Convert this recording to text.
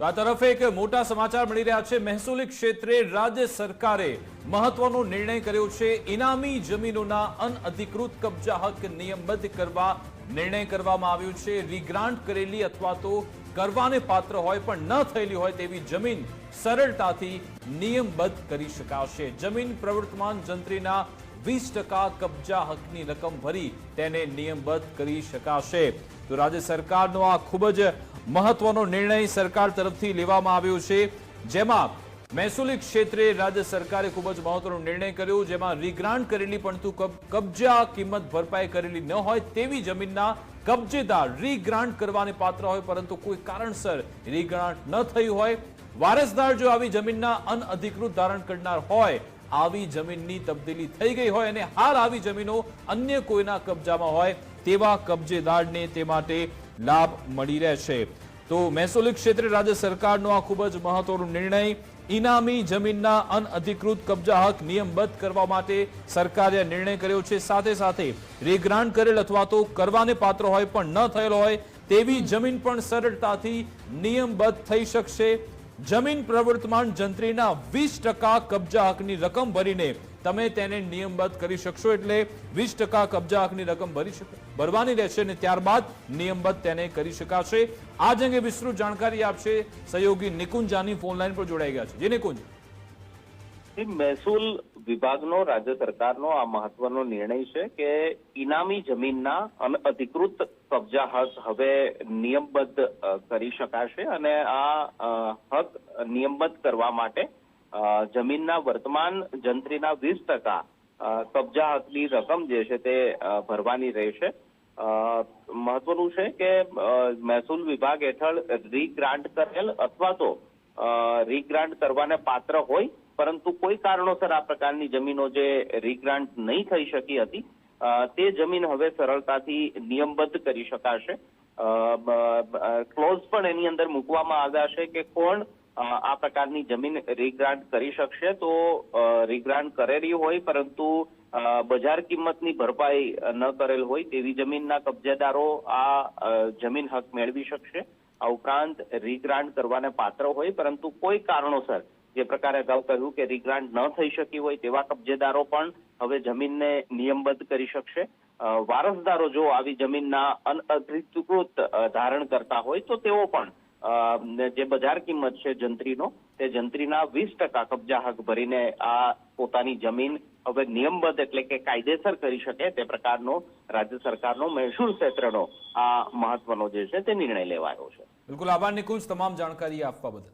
આ તરફ એક મોટા સમાચાર મળી રહ્યા છે. મહેસૂલી ક્ષેત્રે રાજ્ય સરકારે મહત્વનો નિર્ણય કર્યો છે. ઇનામી જમીનોના અનઅધિકૃત કબજા હક નિયમબદ્ધ કરવા નિર્ણય કરવામાં આવ્યો છે. રીગ્રાન્ટ કરેલી અથવા તો કરવાને પાત્ર હોય પણ ન થયેલી હોય તેવી જમીન સરળતાથી નિયમબદ્ધ કરી શકાશે. જમીન પ્રવર્તમાન જંત્રીના વીસ ટકા કબજા હકની રકમ ભરી તેને નિયમબદ્ધ કરી શકાશે. તો રાજ્ય સરકારનો આ ખૂબ જ મહત્વનો નિર્ણય સરકાર તરફથી લેવામાં આવ્યો છે. જેમાં મહેસૂલી ક્ષેત્રે રાજ્ય સરકારે ખૂબ જ મહત્વનો નિર્ણય કર્યો. જેમાં રીગ્રાન્ટ કરેલી પરંતુ કબ- કબજા કિંમત ભરપાઈ કરેલી ન હોય તેવી જમીનના કબજેદાર રીગ્રાન્ટ કરવાને પાત્ર હોય, પરંતુ કોઈ કારણસર રીગ્રાન્ટ ન થયું હોય. વારસદાર જો આવી જમીનના અનઅધિકૃત ધારણ કરનાર હોય, આવી જમીનની તબદીલી થઈ ગઈ હોય અને હાલ આવી જમીનો અન્ય કોઈના કબજામાં હોય, તેવા કબજેદારને તે માટે લાભ મળી રહેશે તો મહેસૂલી ક્ષેત્રે રાજ્ય સરકારનો આ ખૂબ જ મહત્વનો નિર્ણય, ઇનામી જમીનના અનઅધિકૃત કબજા હક નિયમબદ્ધ કરવા માટે સરકારે નિર્ણય કર્યો છે. સાથે સાથે રેગ્રાન્ટ કરેલ અથવા તો કરવાને પાત્ર હોય પણ ન થયેલ હોય તેવી જમીન પણ સરળતાથી નિયમબદ્ધ થઈ શકશે. જમીન પ્રવર્તમાન જંત્રીના વીસ ટકા કબજા હકની રકમ ભરીને તમે તેને નિયમબદ્ધ કરી શકશો એટલે વીસ ટકા કબજા હકની રકમ ભરી શક, ભરવાની રહેશે અને ત્યારબાદ નિયમબદ્ધ તેને કરી શકાશે. આ જ અંગે વિસ્તૃત જાણકારી આપશે સહયોગી નિકુંજ જાની ફોન લાઈન પર જોડાઈ ગયા છે. જે નિકુંજ. મહેસૂલ વિભાગનો, રાજ્ય સરકારનો આ મહત્વનો નિર્ણય છે કે ઇનામી જમીનના અનઅધિકૃત કબજા હક હવે નિયમબદ્ધ કરી શકાશે અને આ હક નિયમબદ્ધ કરવા માટે જમીનના વર્તમાન જંત્રીના વીસ ટકા કબજા હકની રકમ જે છે તે ભરવાની રહેશે. મહત્વનું છે કે મહેસૂલ વિભાગ હેઠળ રીગ્રાન્ટ કરેલ અથવા તો રીગ્રાન્ટ કરવાને પાત્ર હોય, પરંતુ કોઈ કારણોસર આ પ્રકારની જમીનો જે રીગ્રાન્ટ નહીં થઈ શકી હતી તે જમીન હવે સરળતાથી નિયમબદ્ધ કરી શકાશે. ક્લોઝ પણ એની અંદર મૂકવામાં આવ્યા છે કે કોણ આ પ્રકારની જમીન રીગ્રાન્ટ કરી શકશે તો રીગ્રાન્ટ કરેલી હોય, પરંતુ બજાર કિંમતની ભરપાઈ ન કરેલ હોય તેવી જમીનના કબજેદારો આ જમીન હક મેળવી શકશે. આ ઉપરાંત રીગ્રાન્ટ કરવાને પાત્ર હોય, પરંતુ કોઈ કારણોસર, જે પ્રકારે અગાઉ કહ્યું કે રીગ્રાન્ટ ન થઈ શકી હોય તેવા કબજેદારો પણ હવે જમીનને નિયમબદ્ધ કરી શકશે. વારસદારો જો આવી જમીનના અનઅધિકૃત ધારણ કરતા હોય, તો તેઓ પણ જે બજાર કિંમત છે જંત્રીનો, તે જંત્રીના વીસ ટકા કબજા હક ભરીને આ પોતાની જમીન હવે નિયમબદ્ધ એટલે કે કાયદેસર કરી શકે તે પ્રકારનો રાજ્ય સરકારનો મહેસૂલ ક્ષેત્રનો આ મહત્વનો જે છે તે નિર્ણય લેવાયો છે. બિલકુલ આભાર નિકુંજ તમામ જાણકારી આપવા બદલ.